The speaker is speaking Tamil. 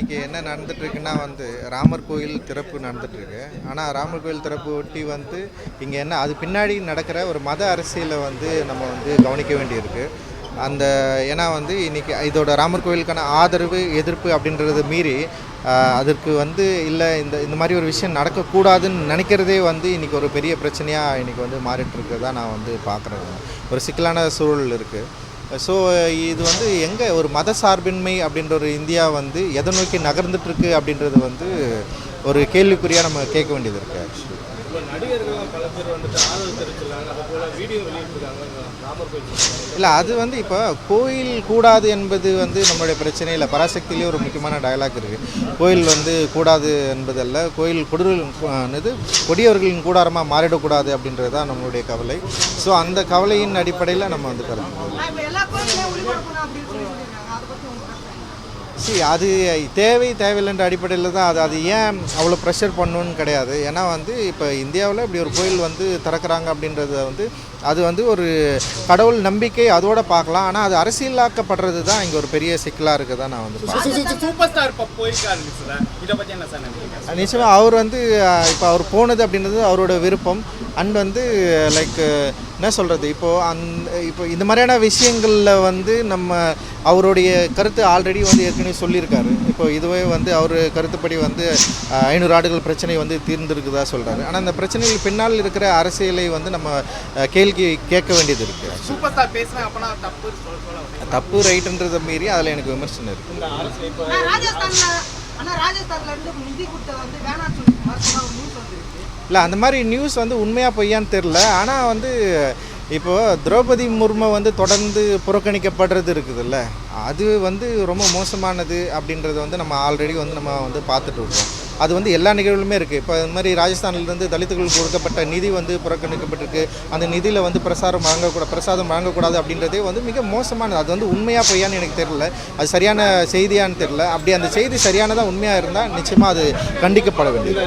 இன்றைக்கி என்ன நடந்துட்டுருக்குன்னா வந்து ராமர் கோயில் திறப்பு நடந்துட்டுருக்கு. ஆனால் ராமர் கோயில் திறப்பு ஒட்டி வந்து இங்கே என்ன அது பின்னாடி நடக்கிற ஒரு மத அரசியலை வந்து நம்ம வந்து கவனிக்க வேண்டியிருக்கு. அந்த ஏன்னா வந்து இன்னைக்கு இதோட ராமர் கோயிலுக்கான ஆதரவு எதிர்ப்பு அப்படின்றத மீறி அதற்கு வந்து இல்லை இந்த இந்த மாதிரி ஒரு விஷயம் நடக்கக்கூடாதுன்னு நினைக்கிறதே வந்து இன்றைக்கி ஒரு பெரிய பிரச்சனையாக இன்றைக்கி வந்து மாறிட்டுருக்கிறதா நான் வந்து பார்க்குறேன் ஒரு சிக்கலான சூழல் இருக்குது ஸோ uh, இது வந்து எங்கே ஒரு மத சார்பின்மை அப்படின்ற ஒரு இந்தியா வந்து எதை நோக்கி நகர்ந்துட்டு இருக்கு அப்படின்றது வந்து ஒரு கேள்விக்குறியாக நம்ம கேட்க வேண்டியது இருக்குது ஆக்சுவலி இல்லை அது வந்து இப்போ கோயில் கூடாது என்பது வந்து நம்மளுடைய பிரச்சனை இல்லை. பராசக்தியிலே ஒரு முக்கியமான டயலாக் இருக்குது கோயில் வந்து கூடாது என்பதல்ல. கோயில் கொடூர் இது கொடியவர்களின் கூடாரமாக மாறிடக்கூடாது அப்படின்றது தான் நம்மளுடைய கவலை. ஸோ அந்த கவலையின் அடிப்படையில் நம்ம வந்து கருத்து? சி அது தேவை தேவையில்லைன்ற அடிப்படையில் தான் அது அது ஏன் அவ்வளோ ப்ரெஷர் பண்ணணும்னு கிடையாது. ஏன்னா வந்து இப்போ இந்தியாவில் இப்படி ஒரு கோயில் வந்து திறக்கிறாங்க அப்படின்றத வந்து அது வந்து ஒரு கடவுள் நம்பிக்கை அதோட பார்க்கலாம். ஆனால் அது அரசியலாக்கப்படுறது தான் இங்கே ஒரு பெரிய சிக்கலாக இருக்குதா நான் வந்து சார் சார் நிச்சயமாக அவர் வந்து இப்போ அவர் போனது அப்படின்றது அவரோட விருப்பம். அண்ட் வந்து லைக் என்ன சொல்கிறது இப்போது அந்த இப்போ இந்த மாதிரியான விஷயங்களில் வந்து நம்ம அவருடைய கருத்து ஆல்ரெடி வந்து ஏற்கனவே சொல்லியிருக்காரு. இப்போ இதுவே வந்து அவர் கருத்துப்படி வந்து ஐநூறு ஆண்டுகள் பிரச்சனை வந்து தீர்ந்திருக்குதா சொல்கிறாரு ஆனால் அந்த பிரச்சனைகள் பின்னால் இருக்கிற அரசியலை வந்து நம்ம கேள்வி கேட்க வேண்டியது இருக்குது சூப்பர் ஸ்டார் அப்பனா தப்பு ரைட்டுன்றதை மீறி அதில் எனக்கு விமர்சனம் இருக்குது ராஜஸ்தான்ல ஆனால் ராஜஸ்தான்ல இருந்து நிதி கொடுத்த வந்து வேணாம்னு இல்லை அந்த மாதிரி நியூஸ் வந்து உண்மையாக பொய்யான்னு தெரில ஆனால் வந்து இப்போது திரௌபதி முர்மு வந்து தொடர்ந்து புறக்கணிக்கப்படுறது இருக்குதுல்ல. அது வந்து ரொம்ப மோசமானது அப்படின்றத வந்து நம்ம ஆல்ரெடி வந்து நம்ம வந்து பார்த்துட்டு இருக்கோம். அது வந்து எல்லா நிகழ்வுலுமே இருக்குது இப்போ இந்த மாதிரி ராஜஸ்தான்லேருந்து தலித்துகளுக்கு கொடுக்கப்பட்ட நிதி வந்து புறக்கணிக்கப்பட்டிருக்கு. அந்த நிதியில் வந்து பிரசாரம் வழங்கக்கூடாது பிரசாதம் வழங்கக்கூடாது அப்படின்றதே வந்து மிக மோசமானது. அது வந்து உண்மையாக பொய்யான்னு எனக்கு தெரில அது சரியான செய்தியான்னு தெரில அப்படி அந்த செய்தி சரியானதாக உண்மையாக இருந்தால் நிச்சயமாக அது கண்டிக்கப்பட வேண்டியது.